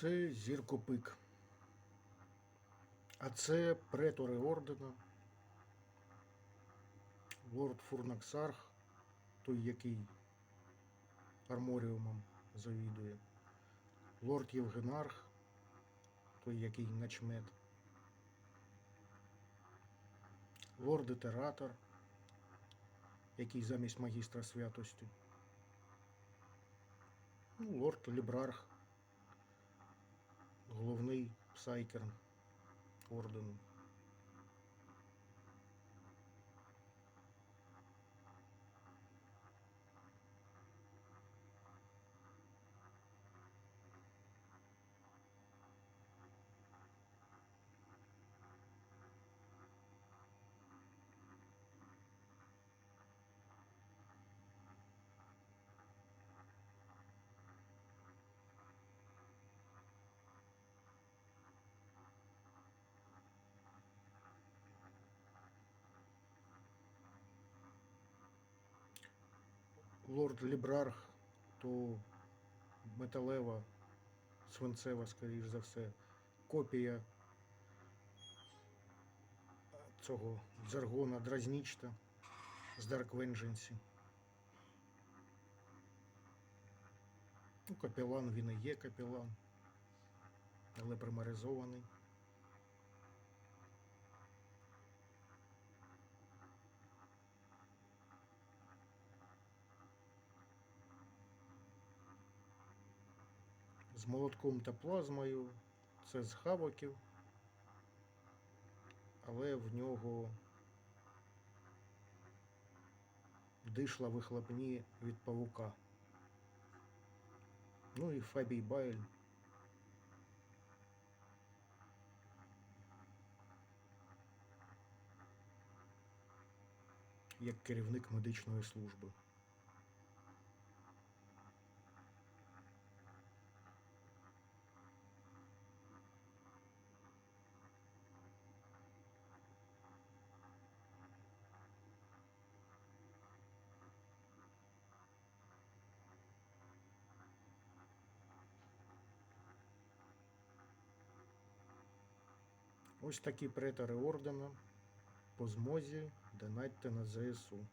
Це зіркопик. А це претори ордена. Лорд Фурнаксарх, той, який арморіумом завідує. Лорд Євгенарх, той, який начмет. Лорд Ітератор, який замість магістра святості. Ну, лорд Лібрарх, головний псайкер ордену. Лорд Лібрарх, то металева, свинцева, скоріш за все, копія цього Дзаргона Дразнічта з Dark Vengeance. Ну, капелан він і є капелан, але примаризований. З молотком та плазмою. Це з хавоків, але в нього дишла вихлопні від павука. Ну і Фабій Байль. Як керівник медичної служби. Ось такі претори ордена по змозі донатьте на ЗСУ.